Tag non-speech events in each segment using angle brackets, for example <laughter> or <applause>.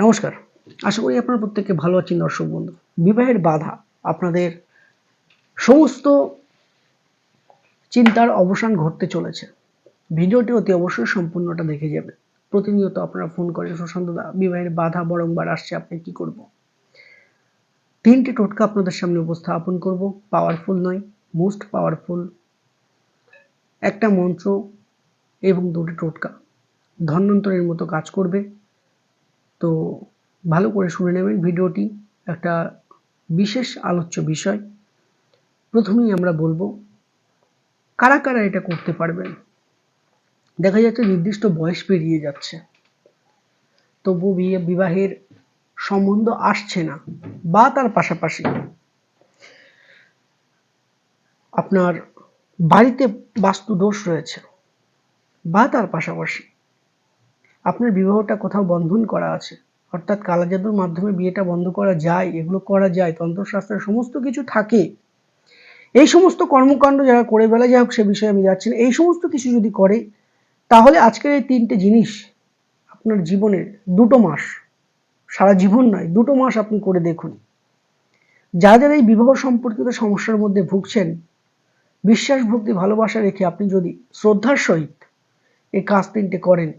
নমস্কার। আশা করি আপনারা প্রত্যেককে ভালো আছেন দর্শক বন্ধু। বিবাহের বাধা, আপনাদের সমস্ত চিন্তার অবসান ঘটতে চলেছে। ভিডিওটি অতি অবশ্যই সম্পূর্ণটা দেখে যাবে প্রতিনিয়ত আপনারা ফোন করেন সুশান্ত দা, বিবাহের বাধা বরংবার আসছে, আপনি কি করব? তিনটি টোটকা আপনাদের সামনে উপস্থাপন করব। পাওয়ারফুল নয়, মোস্ট পাওয়ারফুল একটা মন্ত্র এবং দুটি টোটকা। ধন্বন্তরের মতো কাজ করবে। তো ভালো করে শুনে নেবেন ভিডিওটি। একটা বিশেষ আলোচ্য বিষয়। প্রথমেই আমরা বলব, কারা কারা এটা করতে পারবেন? দেখা যাচ্ছে নির্দিষ্ট বয়স পেরিয়ে যাচ্ছে। তবু বিয়ে, বিবাহের সম্বন্ধ আসছে না, বা তার পাশাপাশি আপনার বাড়িতে বাস্তু দোষ রয়েছে, বা তার পাশাপাশি আপনার বিবাহটা কোথাও বন্ধন করা আছে। অর্থাৎ কালা জাদুর মাধ্যমে বিয়েটা বন্ধ করা যায়, এগুলো করা যায়, তন্ত্রশাস্ত্রের সমস্ত কিছু থাকে। এই সমস্ত কর্মকাণ্ড যারা করে বেলা যাই হোক সে বিষয়ে আমি যাচ্ছি এই সমস্ত কিছু যদি করে, তাহলে আজকের এই তিনটে জিনিস আপনার জীবনের দুটো মাস, সারা জীবন নয়, দুটো মাস আপনি করে দেখুন। যারা এই বিবাহ সম্পর্কিত সমস্যার মধ্যে ভুগছেন বিশ্বাস ভক্তি ভালোবাসা রেখে আপনি যদি শ্রদ্ধার সহিত এই কাজ তিনটে করেন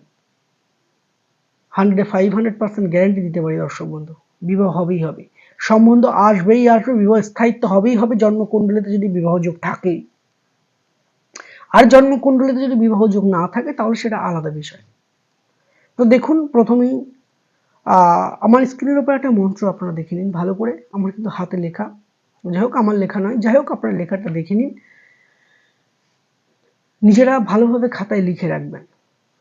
হান্ড্রেডে ফাইভ হান্ড্রেড পার্সেন্ট গ্যারান্টি দিতে পারি দর্শক বন্ধু। বিবাহ হবেই হবে। সম্বন্ধ আসবেই আসবে, বিবাহ স্থায়িত্ব হবেই হবে, জন্মকুণ্ডলিতে যদি বিবাহ যোগ থাকে। আর জন্মকুণ্ডলিতে যদি বিবাহ যোগ না থাকে, তাহলে সেটা আলাদা বিষয়। তো দেখুন, প্রথমেই আমার স্ক্রিনের উপর একটা মন্ত্র আপনারা দেখে নিন ভালো করে। আমার কিন্তু হাতে লেখা। যাই হোক, আমার লেখা নয়। যাই হোক, আপনারা লেখাটা দেখে নিন। নিজেরা ভালোভাবে খাতায় লিখে রাখবেন।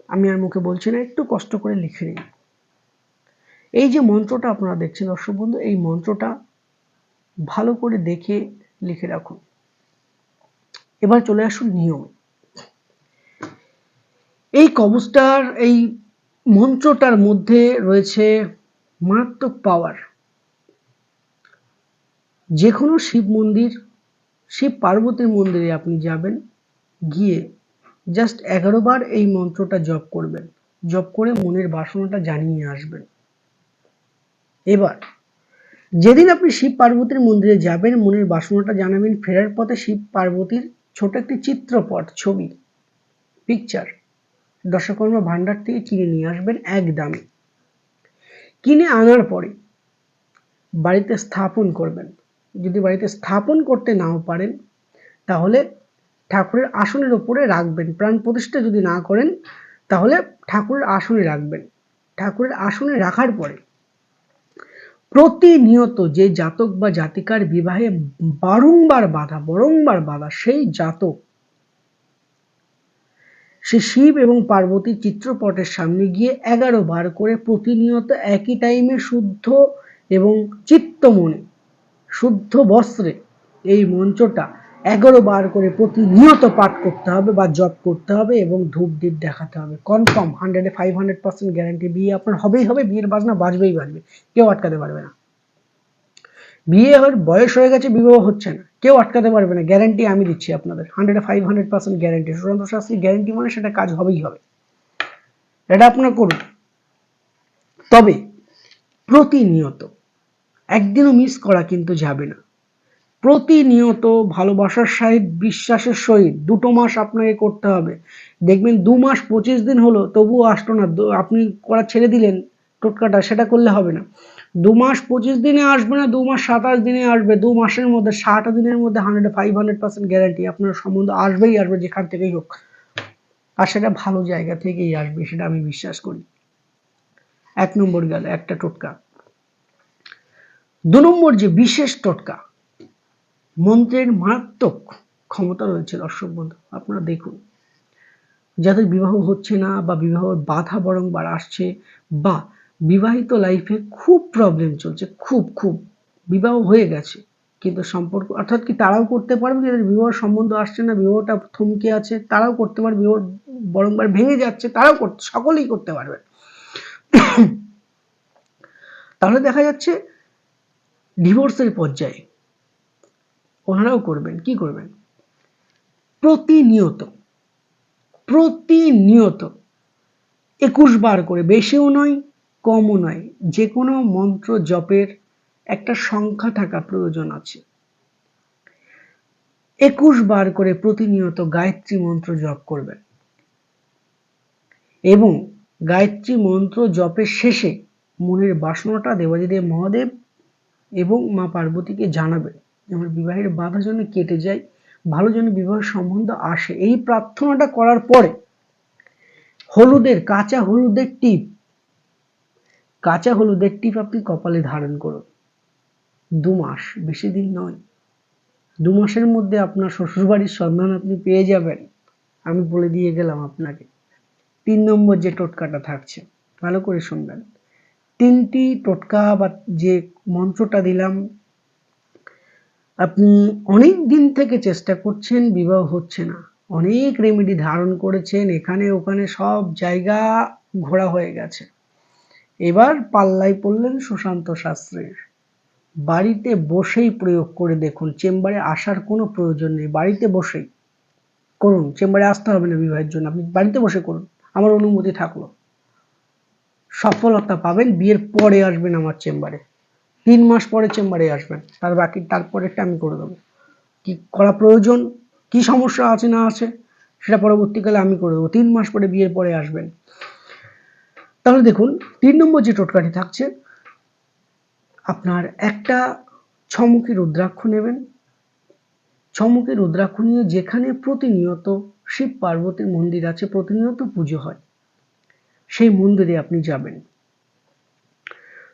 আমি আর মুখে বলছি না, একটু কষ্ট করে লিখে নিন। এই যে মন্ত্রটা আপনারা দেখছেন, দর্শক বন্ধু, এই মন্ত্রটা ভালো করে দেখে লিখে রাখুন। এবার চলে আসুন নিয়মে। এই কবচটার, এই মন্ত্রটার মধ্যে রয়েছে মারাত্মক পাওয়ার যে কোনো শিব মন্দির, শিব পার্বতীর মন্দিরে আপনি যাবেন, গিয়ে জাস্ট এগারো বার এই মন্ত্রটা জপ করবেন। জপ করে মনের বাসনাটা জানিয়ে আসবেন। এবার, যেদিন আপনি শিব পার্বতীর মন্দিরে যাবেন, মনের বাসনাটা জানাবেন, ফেরার পথে শিব পার্বতীর ছোট একটি চিত্রপট, ছবি পিকচার দশকর্মা ভান্ডার থেকে কিনে নিয়ে আসবেন এক কিনে আনার পরে বাড়িতে স্থাপন করবেন। যদি বাড়িতে স্থাপন করতে নাও পারেন, তাহলে ঠাকুরের আসনের ওপরে রাখবেন। প্রাণ প্রতিষ্ঠা যদি না করেন, তাহলে ঠাকুরের আসনে রাখবেন। ঠাকুরের আসনে রাখার পরে প্রতিনিয়ত যে জাতক বা জাতিকার বিবাহে বারংবার বাধা বারংবার বাধা, সেই জাতক, সে শিব এবং পার্বতী চিত্রপটের সামনে গিয়ে এগারো বার করে প্রতিনিয়ত একই টাইমে শুদ্ধ এবং চিত্ত মনে শুদ্ধ বস্ত্রে এই মঞ্চটা এগারো বার করে প্রতিনিয়ত পাঠ করতে হবে বা জব করতে হবে এবং ধূপ দ্বীপ দেখাতে হবে। কনফার্ম হান্ড্রেডে ফাইভ হান্ড্রেড পার্সেন্ট গ্যারান্টি বিয়ে আপনার হবেই হবে, বিয়ের বাজনা বাজবেই বাজবে, কেউ আটকাতে পারবে না। বিয়ে হওয়ার বয়স হয়ে গেছে, বিবাহ হচ্ছে না, কেউ আটকাতে পারবে না গ্যারান্টি আমি দিচ্ছি আপনাদের হান্ড্রেডে five hundred percent guarantee Sushant Shastri guarantee মানে সেটা কাজ হবেই হবে। এটা আপনার করুন। তবে প্রতিনিয়ত, একদিনও মিস করা কিন্তু যাবে না। প্রতিনিয়ত ভালোবাসার সহিত, বিশ্বাসের সহিত দুটো মাস আপনাকে করতে হবে। দেখবেন দু মাস পঁচিশ দিন হলো, তবুও আসতো না। আপনি করা ছেড়ে দিলেন, টোটকাটা, সেটা করলে হবে না। দু মাস পঁচিশ দিনে আসবে না, দু মাস সাতাশ দিনে আসবে। দু মাসের মধ্যে ষাট দিনের মধ্যে hundred five hundred percent guarantee আপনার সম্বন্ধ আসবেই আসবে, যেখান থেকেই হোক। আর সেটা ভালো জায়গা থেকেই আসবে, সেটা আমি বিশ্বাস করি। এক নম্বর গেল একটা টোটকা। দু নম্বর যে বিশেষ টোটকা মন্ত্রের মারাত্মক ক্ষমতা রয়েছে, দর্শক বন্ধু। আপনারা দেখুন, যাদের বিবাহ হচ্ছে না বা বিবাহের বাধা বরংবার আসছে বা বিবাহিত লাইফে খুব প্রবলেম চলছে, খুব খুব, বিবাহ হয়ে গেছে, কিন্তু সম্পর্ক, অর্থাৎ কি তারাও করতে পারবে? যাদের বিবাহ সম্বন্ধ আসছে না, বিবাহটা থমকে আছে, তারাও করতে পারবে, বিবাহ বরংবার ভেঙে যাচ্ছে, তারাও করতে সকলেই করতে পারবে। <coughs> তাহলে দেখা যাচ্ছে ডিভোর্সের পর্যায়ে ওনারাও করবেন, কি করবেন? প্রতিনিয়ত প্রতিনিয়ত একুশ বার করে, বেশিও নয়, কমও নয় যে কোনো মন্ত্র জপের একটা সংখ্যা থাকা প্রয়োজন আছে। একুশ বার করে প্রতিনিয়ত গায়ত্রী মন্ত্র জপ করবেন। এবং গায়ত্রী মন্ত্র জপের শেষে মনের বাসনাটা দেবাদিদেব মহাদেব এবং মা পার্বতীকে জানাবেন। আমার বিবাহের বাধা যেন কেটে যায়, ভালো যেন বিবাহ সম্বন্ধ আসে, এই প্রার্থনাটা করার পরে হলুদের, কাঁচা হলুদের টিপ। কাঁচা হলুদের টিপ আপনি কপালে ধারণ করুন। দু মাস, বেশি দিন নয়। দু মাসের মধ্যে আপনার শ্বশুরবাড়ির সন্ধান আপনি পেয়ে যাবেন। আমি বলে দিয়ে গেলাম আপনাকে। তিন নম্বর যে টোটকাটা থাকছে, ভালো করে শুনবেন। তিনটি টোটকা বা যে মন্ত্রটা দিলাম আপনি অনেক দিন থেকে চেষ্টা করছেন, বিবাহ হচ্ছে না। অনেক রেমেডি ধারণ করেছেন, এখানে ওখানে সব জায়গা ঘোরা হয়ে গেছে। এবার পাল্লায় পড়লেন সুশান্ত শাস্ত্রীর বাড়িতে বসেই প্রয়োগ করে দেখুন, চেম্বারে আসার কোনো প্রয়োজন নেই। বাড়িতে বসেই করুন, চেম্বারে আসতে হবে না বিবাহের জন্য। আপনি বাড়িতে বসে করুন, আমার অনুমতি থাকল। সফলতা পাবেন, বিয়ের পরে আসবেন আমার চেম্বারে। তিন মাস পরে চেম্বারে আসবেন তার বাকি, তারপরেরটা আমি করে দেবো। কি করা প্রয়োজন, কি সমস্যা আছে না আছে, সেটা পরবর্তীকালে আমি করে দেবো। তিন মাস পরে বিয়ের পরে আসবেন। তাহলে দেখুন, তিন নম্বর যে টোটকাটি থাকছে, আপনার একটা ছমুখী রুদ্রাক্ষ নেবেন। ছমুখী রুদ্রাক্ষ নিয়ে যেখানে প্রতিনিয়ত শিব পার্বতীর মন্দির আছে, প্রতিনিয়ত পুজো হয়। সেই মন্দিরে আপনি যাবেন।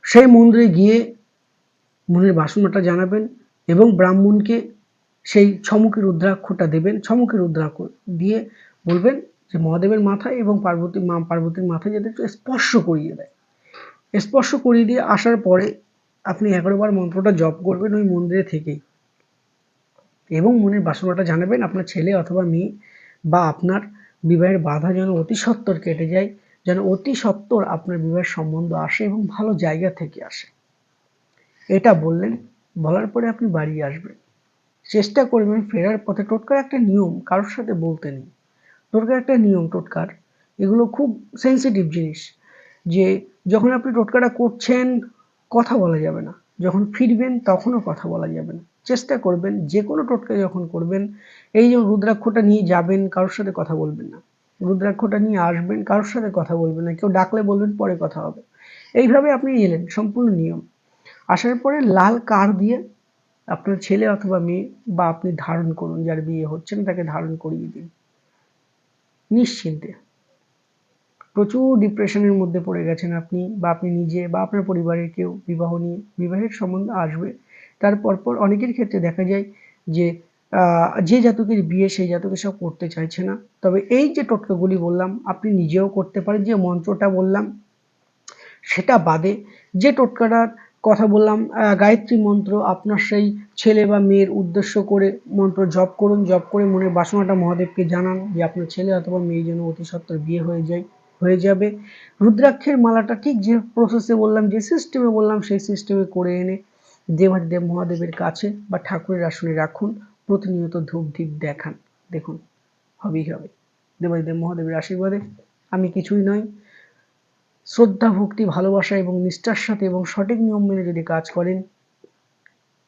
সেই মন্দিরে গিয়ে মনের বাসনাটা জানাবেন এবং ব্রাহ্মণকে সেই ছমুখী রুদ্রাক্ষটা দেবেন। ছমুখী রুদ্রাক্ষ দিয়ে বলবেন যে, মহাদেবের মাথায় এবং পার্বতী মা, পার্বতীর মাথায় যাতে একটু স্পর্শ করিয়ে দেয়। স্পর্শ করিয়ে দিয়ে আসার পরে আপনি এগারোবার মন্ত্রটা জপ করবেন ওই মন্দিরে থেকেই। এবং মনের বাসনাটা জানাবেন, আপনার ছেলে অথবা মেয়ে বা আপনার বিবাহের বাধা যেন অতি সত্তর কেটে যায়, যেন অতি সত্তর আপনার বিবাহের সম্বন্ধ আসে এবং ভালো জায়গা থেকে আসে। এটা বললেন, বলার পরে আপনি বাড়ি আসবেন। চেষ্টা করবেন ফেরার পথে টোটকার একটা নিয়ম কারোর সাথে বলতে নেই। টোটকার একটা নিয়ম, টোটকার। এগুলো খুব সেন্সিটিভ জিনিস যে যখন আপনি টোটকাটা করছেন, কথা বলা যাবে না। যখন ফিরবেন, তখনও কথা বলা যাবে না। চেষ্টা করবেন যে কোনো টোটকা যখন করবেন, এই যে রুদ্রাক্ষটা নিয়ে যাবেন, কারোর সাথে কথা বলবেন না। রুদ্রাক্ষটা নিয়ে আসবেন, কারোর সাথে কথা বলবেন না। কেউ ডাকলে বলবেন, পরে কথা হবে। এইভাবে আপনি এলেন, সম্পূর্ণ নিয়ম। আসার পরে লাল কার দিয়ে আপনার ছেলে অথবা মেয়ে বা আপনি ধারণ করুন, যার বিয়ে হচ্ছে না, তাকে ধারণ করিয়ে দিন। নিশ্চিন্তে। প্রচুর ডিপ্রেশনের মধ্যে পড়ে গেছেন আপনি বা আপনি নিজে বা আপনার পরিবারের কেউ বিবাহ নিয়ে। বিবাহের সম্বন্ধ আসবে। তার পরপর অনেকের ক্ষেত্রে দেখা যায় যে যে জাতকের বিয়ে সেই জাতকে সব করতে চাইছে না। তবে এই যে টোটকাগুলি বললাম, আপনি নিজেও করতে পারেন, যে মন্ত্রটা বললাম, সেটা বাদে যে টোটকাটার কথা বললাম গায়ত্রী মন্ত্র আপনার সেই ছেলে বা মেয়ের উদ্দেশ্য করে মন্ত্র জপ করুন, জপ করে মনের বাসনাটা মহাদেবকে জানান যে আপনার ছেলে অথবা মেয়ে যেন অতি সত্তর বিয়ে হয়ে যায়, হয়ে যাবে। রুদ্রাক্ষের মালাটা ঠিক যে প্রসেসে বললাম, যে সিস্টেমে বললাম, সেই সিস্টেমে করে এনে দেবাদিদেব মহাদেবের কাছে বা ঠাকুরের আসনে রাখুন, প্রতিনিয়ত ধূপ ধীপ দেখান। দেখুন, হবেই হবে। দেবাদিদেব মহাদেবের আশীর্বাদে। আমি কিছুই নয় শ্রদ্ধা, ভক্তি, ভালোবাসা এবং নিষ্ঠার সাথে এবং সঠিক নিয়ম মেনে যদি কাজ করেন,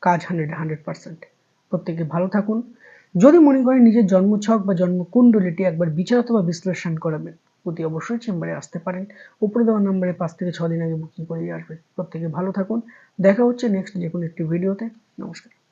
কাজ হান্ড্রেড হান্ড্রেড পার্সেন্ট প্রত্যেকে ভালো থাকুন। যদি মনে করেন নিজের জন্মছক বা জন্মকুণ্ডলিটি একবার বিচার অথবা বিশ্লেষণ করাবেন, অতি অবশ্যই চেম্বারে আসতে পারেন। উপরে দেওয়া নাম্বারে পাঁচ থেকে ছ দিন আগে বুকিং করে আসবেন। প্রত্যেকে ভালো থাকুন। দেখা হচ্ছে নেক্সট যে কোনো একটি ভিডিওতে। নমস্কার।